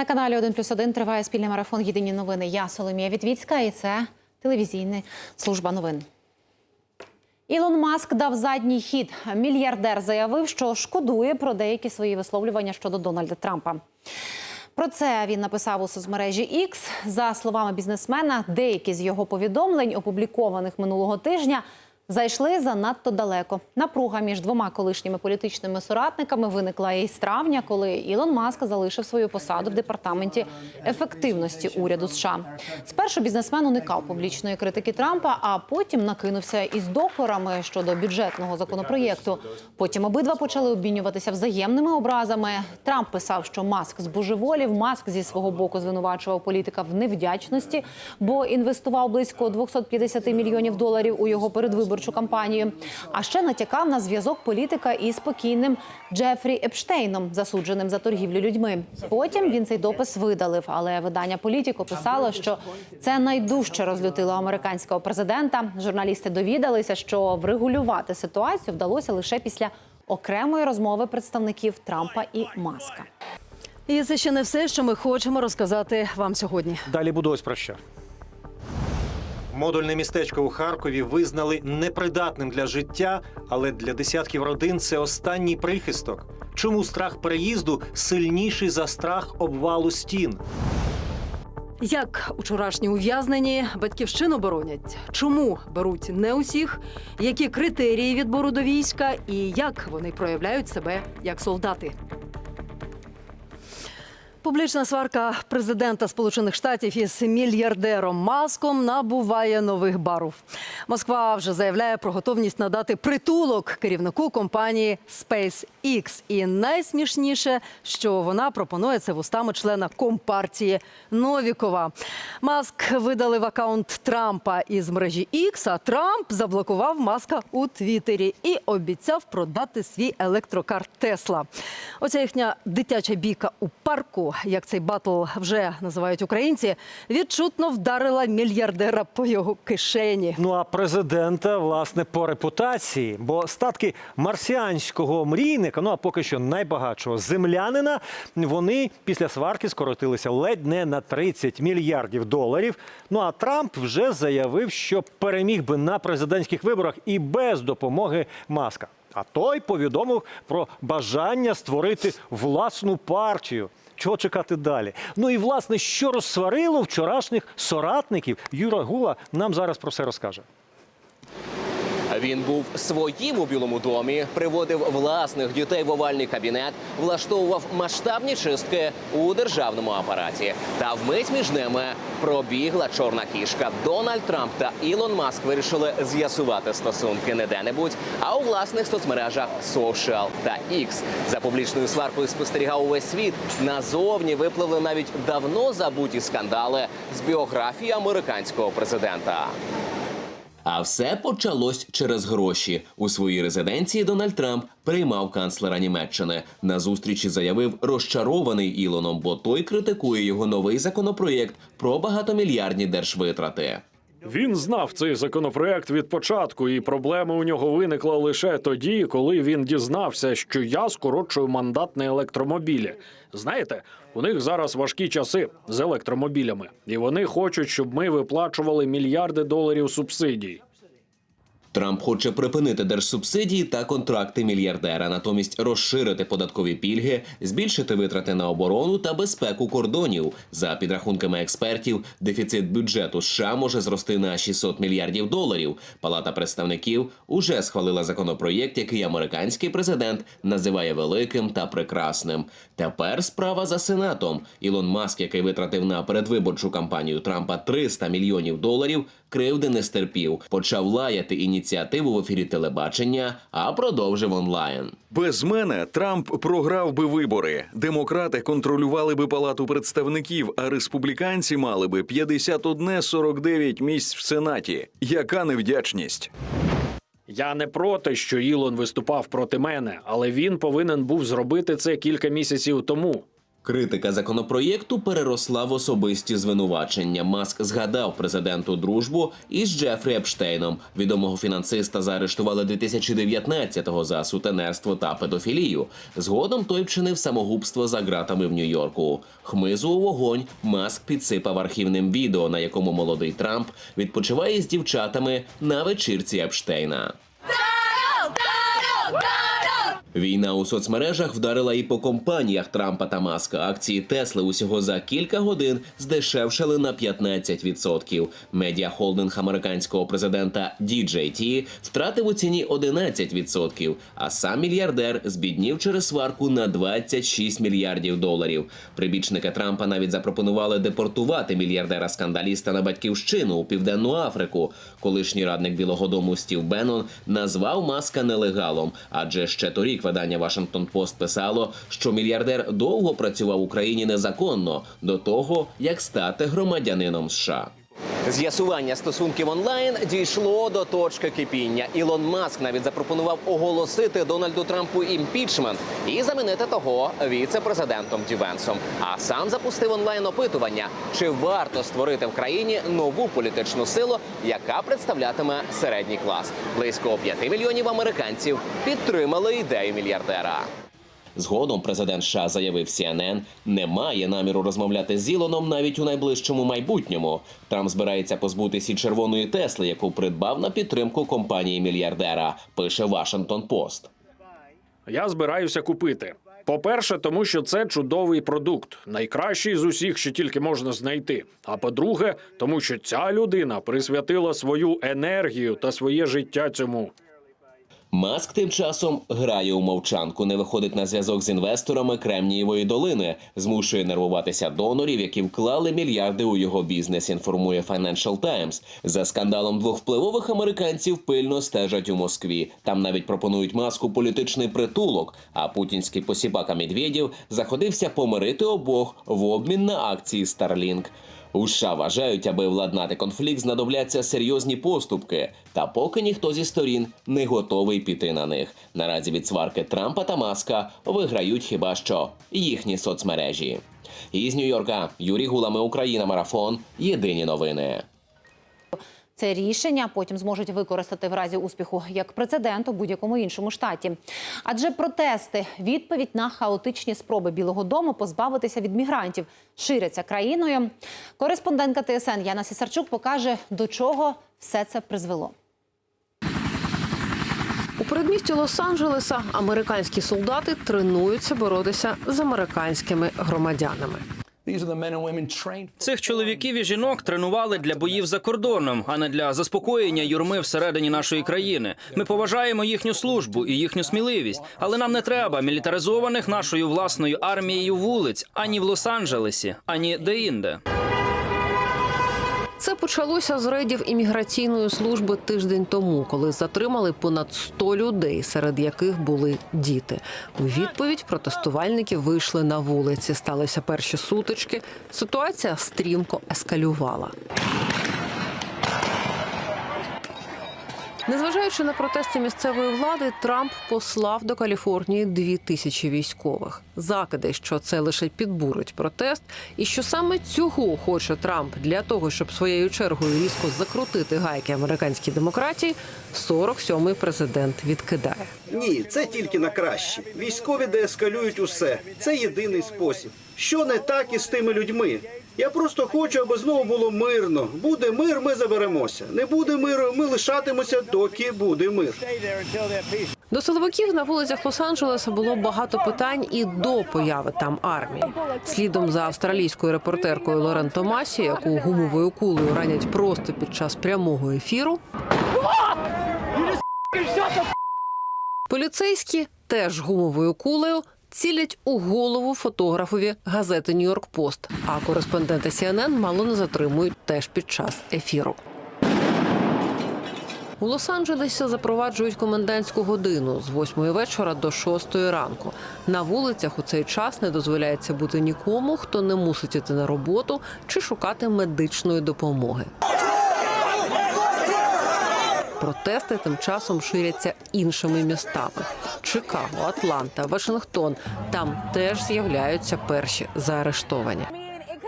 На каналі 1 плюс 1 триває спільний марафон Єдині новини. Я Соломія Вітвіцька і це телевізійна служба новин. Ілон Маск дав задній хід. Мільярдер заявив, що шкодує про деякі свої висловлювання щодо Дональда Трампа. Про це він написав у соцмережі X. За словами бізнесмена, деякі з його повідомлень, опублікованих минулого тижня, зайшли занадто далеко. Напруга між двома колишніми політичними соратниками виникла із травня, коли Ілон Маск залишив свою посаду в департаменті ефективності уряду США. Спершу бізнесмен уникав публічної критики Трампа, а потім накинувся із докорами щодо бюджетного законопроєкту. Потім обидва почали обмінюватися взаємними образами. Трамп писав, що Маск збожеволів. Маск зі свого боку звинувачував політика в невдячності, бо інвестував близько 250 мільйонів доларів у його передвиборчу кампанію. А ще натякав на зв'язок політика із покійним Джефрі Епштейном, засудженим за торгівлю людьми. Потім він цей допис видалив, але видання Політіко писало, що це найдужче розлютило американського президента. Журналісти довідалися, що врегулювати ситуацію вдалося лише після окремої розмови представників Трампа і Маска. І це ще не все, що ми хочемо розказати вам сьогодні. Далі буду ось про що. Модульне містечко у Харкові визнали непридатним для життя, але для десятків родин це останній прихисток. Чому страх переїзду сильніший за страх обвалу стін? Як учорашні ув'язнені батьківщину боронять? Чому беруть не усіх? Які критерії відбору до війська і як вони проявляють себе як солдати? Публічна сварка президента Сполучених Штатів із мільярдером Маском набуває нових барв. Москва вже заявляє про готовність надати притулок керівнику компанії SpaceX. І найсмішніше, що вона пропонує це вустами члена компартії Новікова. Маск видалив акаунт Трампа із мережі X, а Трамп заблокував Маска у Твіттері і обіцяв продати свій електрокар Тесла. Оця їхня дитяча бійка у парку як цей батл вже називають українці, відчутно вдарила мільярдера по його кишені. Ну а президента, власне, по репутації, бо статки марсіанського мрійника, ну а поки що найбагатшого землянина, вони після сварки скоротилися ледь не на 30 мільярдів доларів. Ну а Трамп вже заявив, що переміг би на президентських виборах і без допомоги маска. А той повідомив про бажання створити власну партію. Чого чекати далі? Ну і власне, що розсварило вчорашніх соратників, Юра Гула нам зараз про все розкаже. Він був своїм у Білому домі, приводив власних дітей в овальний кабінет, влаштовував масштабні чистки у державному апараті. Та вмить між ними пробігла чорна кішка. Дональд Трамп та Ілон Маск вирішили з'ясувати стосунки не де-небудь, а у власних соцмережах Social та X. За публічною сваркою спостерігав увесь світ. Назовні випливли навіть давно забуті скандали з біографії американського президента. А все почалось через гроші. У своїй резиденції Дональд Трамп приймав канцлера Німеччини. На зустрічі заявив розчарований Ілоном, бо той критикує його новий законопроєкт про багатомільярдні держвитрати. Він знав цей законопроект від початку, і проблеми у нього виникла лише тоді, коли він дізнався, що я скорочую мандат на електромобілі. Знаєте, у них зараз важкі часи з електромобілями, і вони хочуть, щоб ми виплачували мільярди доларів субсидій. Трамп хоче припинити держсубсидії та контракти мільярдера, натомість розширити податкові пільги, збільшити витрати на оборону та безпеку кордонів. За підрахунками експертів, дефіцит бюджету США може зрости на 600 мільярдів доларів. Палата представників уже схвалила законопроєкт, який американський президент називає великим та прекрасним. Тепер справа за сенатом. Ілон Маск, який витратив на передвиборчу кампанію Трампа 300 мільйонів доларів, кривди не стерпів, почав лаяти ініціативу в ефірі телебачення, а продовжив онлайн. Без мене Трамп програв би вибори. Демократи контролювали би палату представників, а республіканці мали би 51-49 місць в сенаті. Яка невдячність? Я не проти, що Ілон виступав проти мене, але він повинен був зробити це кілька місяців тому. Критика законопроєкту переросла в особисті звинувачення. Маск згадав президенту дружбу із Джефрі Епштейном. Відомого фінансиста заарештували 2019-го за сутенерство та педофілію. Згодом той вчинив самогубство за ґратами в Нью-Йорку. Хмизу у вогонь Маск підсипав архівним відео, на якому молодий Трамп відпочиває з дівчатами на вечірці Епштейна. Війна у соцмережах вдарила і по компаніях Трампа та Маска. Акції Тесли усього за кілька годин здешевшали на 15%. Медіахолдинг американського президента DJT втратив у ціні 11%, а сам мільярдер збіднів через сварку на 26 мільярдів доларів. Прибічники Трампа навіть запропонували депортувати мільярдера-скандаліста на батьківщину у південну Африку. Колишній радник Білого Дому Стів Беннон назвав маска нелегалом, адже ще торік видання Вашингтон Пост писало, що мільярдер довго працював в Україні незаконно до того, як стати громадянином США. З'ясування стосунків онлайн дійшло до точки кипіння. Ілон Маск навіть запропонував оголосити Дональду Трампу імпічмент і замінити того віце-президентом Дівенсом. А сам запустив онлайн опитування, чи варто створити в країні нову політичну силу, яка представлятиме середній клас. Близько 5 мільйонів американців підтримали ідею мільярдера. Згодом президент США заявив CNN, не має наміру розмовляти з Ілоном навіть у найближчому майбутньому. Трамп збирається позбутися червоної Тесли, яку придбав на підтримку компанії мільярдера. Пише Вашингтон Пост. Я збираюся купити. По-перше, тому що це чудовий продукт, найкращий з усіх, що тільки можна знайти. А по-друге, тому що ця людина присвятила свою енергію та своє життя цьому. Маск тим часом грає у мовчанку, не виходить на зв'язок з інвесторами Кремнієвої долини, змушує нервуватися донорів, які вклали мільярди у його бізнес. Інформує Financial Times. За скандалом двох впливових американців пильно стежать у Москві. Там навіть пропонують маску політичний притулок. А путінський посібака Медведєв заходився помирити обох в обмін на акції Starlink. У США вважають, аби владнати конфлікт, знадобляться серйозні поступки. Та поки ніхто зі сторін не готовий піти на них. Наразі від сварки Трампа та Маска виграють хіба що їхні соцмережі. Із Нью-Йорка Юрій Гулами, Україна, марафон. Єдині новини. Це рішення потім зможуть використати в разі успіху як прецедент у будь-якому іншому штаті. Адже протести відповідь на хаотичні спроби Білого Дому позбавитися від мігрантів ширяться країною. Кореспондентка ТСН Яна Сісарчук покаже, до чого все це призвело. У передмісті Лос-Анджелеса американські солдати тренуються боротися з американськими громадянами. Цих чоловіків і жінок тренували для боїв за кордоном, а не для заспокоєння юрми всередині нашої країни. Ми поважаємо їхню службу і їхню сміливість, але нам не треба мілітаризованих нашою власною армією вулиць ані в Лос-Анджелесі, ані де-інде. Це почалося з рейдів імміграційної служби тиждень тому, коли затримали понад 100 людей, серед яких були діти. У відповідь протестувальники вийшли на вулиці. Сталися перші сутички. Ситуація стрімко ескалювала. Незважаючи на протести місцевої влади, Трамп послав до Каліфорнії дві тисячі військових. Закиди, що це лише підбурить протест, і що саме цього хоче Трамп для того, щоб своєю чергою різко закрутити гайки американській демократії, 47-й президент відкидає. Ні, це тільки на краще. Військові деескалюють усе. Це єдиний спосіб. Що не так із тими людьми? Я просто хочу, аби знову було мирно. Буде мир, ми заберемося. Не буде миру, ми лишатимося, доки буде мир. До силовиків на вулицях Лос-Анджелеса було багато питань і до появи там армії. Слідом за австралійською репортеркою Лорен Томасі, яку гумовою кулею ранять просто під час прямого ефіру. Поліцейські теж гумовою кулею цілять у голову фотографові газети Нью-Йорк Пост. А кореспондента CNN мало не затримують теж під час ефіру. У Лос-Анджелесі запроваджують комендантську годину з 8 вечора до 6 ранку. На вулицях у цей час не дозволяється бути нікому, хто не мусить іти на роботу чи шукати медичної допомоги. Протести тим часом ширяться іншими містами: Чикаго, Атланта, Вашингтон. Там теж з'являються перші заарештовані.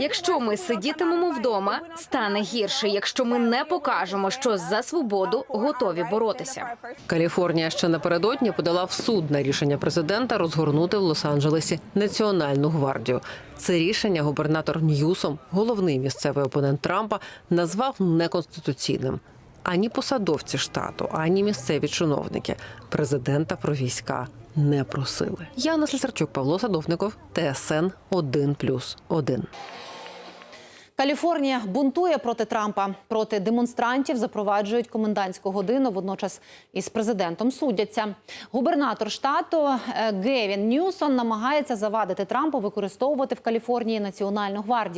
Якщо ми сидітимемо вдома, стане гірше, якщо ми не покажемо, що за свободу готові боротися. Каліфорнія ще напередодні подала в суд на рішення президента розгорнути в Лос-Анджелесі національну гвардію. Це рішення губернатор Ньюсом, головний місцевий опонент Трампа, назвав неконституційним. Ані посадовці штату, ані місцеві чиновники президента про війська не просили. Яна Слесарчук, Павло Садовников, ТСН 1+,1. Каліфорнія бунтує проти Трампа. Проти демонстрантів запроваджують комендантську годину. Водночас із президентом судяться. Губернатор штату е, Гевін Ньюсон намагається завадити Трампу використовувати в Каліфорнії національну гвардію.